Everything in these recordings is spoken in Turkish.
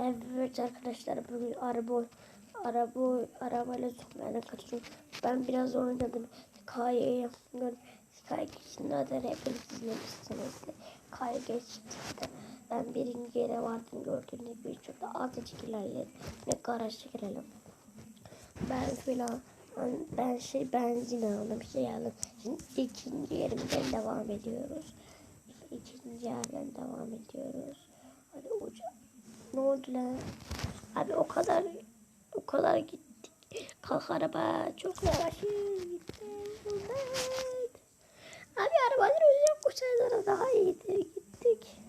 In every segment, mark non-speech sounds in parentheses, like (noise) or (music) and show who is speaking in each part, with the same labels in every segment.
Speaker 1: Evet arkadaşlar bugün araba araba arabayla sokmayla kaçıyorum. Ben biraz oynadım. Hikayeyi yaptım. Hikaye geçti. Zaten hepiniz izlemişsinizdir. Hikaye geçti. Ben birinci yere vardım gördüğünüz gibi şurada azıcık ilerledim. Ne garajda girelim. Ben filan ben, şey benzin aldım şey aldım. Şimdi ikinci yerimden devam ediyoruz. İkinci yerden devam ediyoruz. Hadi hocam. Ne oldu lan? Abi o kadar o kadar gittik. Kalk araba çok yavaş gitti. Evet. Abi arabalar öyle uçaklara daha iyiydi gittik.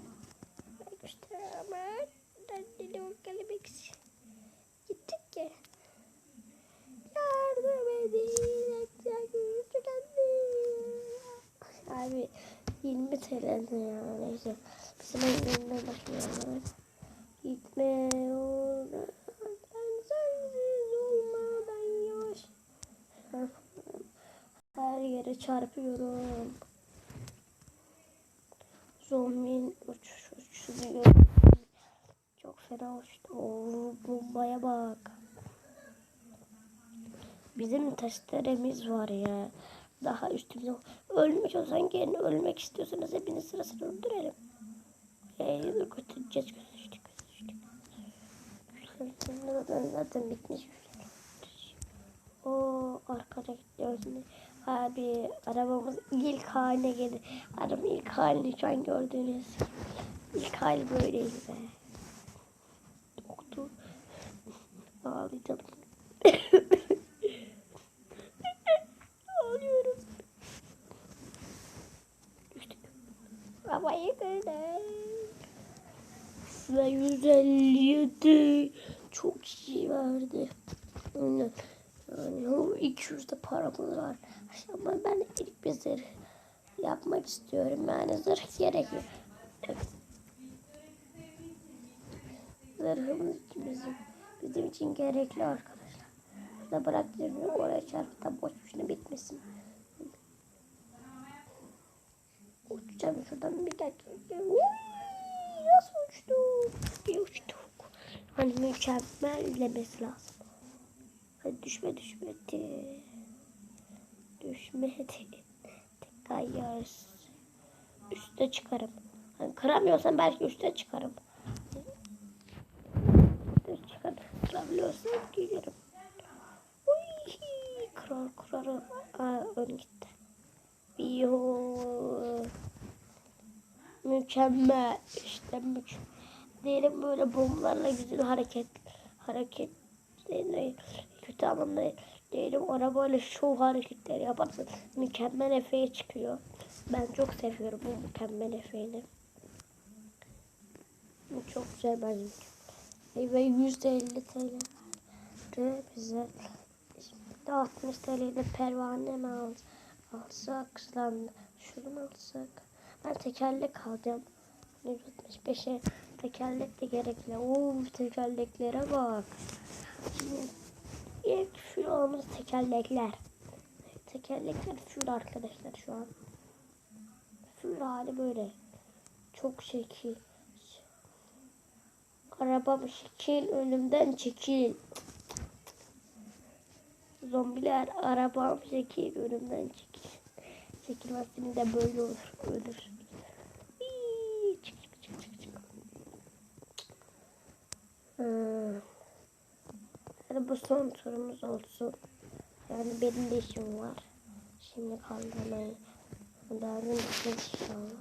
Speaker 1: Ben gösteremem. Ben de o kelebek gittik ki. Yardım edin. Abi 20 TL ya neyse. Bizim önüne bakıyorum. Çarpıyorum. Zombinin uçuş uçuşunu Çok fena uçtu. Oo, bombaya bak. Bizim testeremiz var ya. Daha üstümüze ölmüş olsan gelin ölmek istiyorsanız hepiniz sırasını öldürelim. Ee, götüreceğiz götürdük götürdük. Zaten, bitmiş. O arkada gidiyorsunuz. Abi arabamız ilk haline geldi. Arabamın ilk halini şu an gördüğünüz. İlk hali böyleydi be. Doktor. Ağlayacağım. (coughs) Ağlıyorum. Düştük. Havayı kırdık. Ve 157 çok iyi verdi. Yani, yani o 200 de paramız var. Ama ben ilk bir zırh yapmak istiyorum. Yani zırh gerekiyor. Zırhımız bizim, bizim için gerekli arkadaşlar. Şurada bıraktığını oraya çarpıp da boş boşuna bitmesin. Uçacağım şuradan bir dakika. Uy, Nasıl uçtuk? Bir uçtuk. Hani mükemmel demesi lazım. Hadi düşme düşmedi. Düşmedi. Tekrar. Üste çıkarım. Hani kıramıyorsan belki üste çıkarım. Üste çıkarım. Kırabiliyorsam gelirim. Uy, kırar kırar. Aa, ön gitti. Yo. Mükemmel. İşte mükemmel. Diyelim böyle bombalarla güzel hareket hareket değil, kötü anlamda değil. Diyelim arabayla şov hareketleri yaparsa mükemmel efeye çıkıyor. Ben çok seviyorum bu mükemmel efeğini. Bu çok güzel bence. Ve %50 TL verdi bize. Şimdi 60 TL'de pervane mi al, alsak lan şunu alsak? Ben tekerlek alacağım. 165'e tekerlek de gerekli. Oo tekerleklere bak. Şimdi ilk filomuz tekerlekler. Tekerlekler fül arkadaşlar şu an. Fül hali böyle. Çok şekil. Arabam şekil önümden çekil. Zombiler arabam şekil önümden çekil. Çekilmezsin de böyle olur. Ölür. Çık çık çık çık çık. Hmm. Bu son turumuz olsun. Yani benim de işim var. Şimdi kaldırmayı. Daha önce inşallah.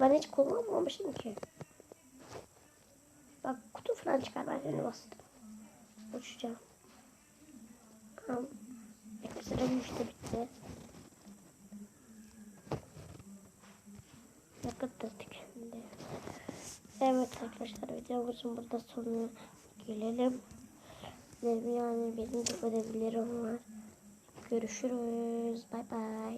Speaker 1: Ben hiç kullanmamışım ki. Bak kutu falan çıkar ben seni bastım. Uçacağım. Tamam. Ekstra güç de bitti. Yakıttırdık şimdi. Evet arkadaşlar videomuzun burada sonuna gelelim. Yani benim de ödevlerim var. Görüşürüz. Bay bay.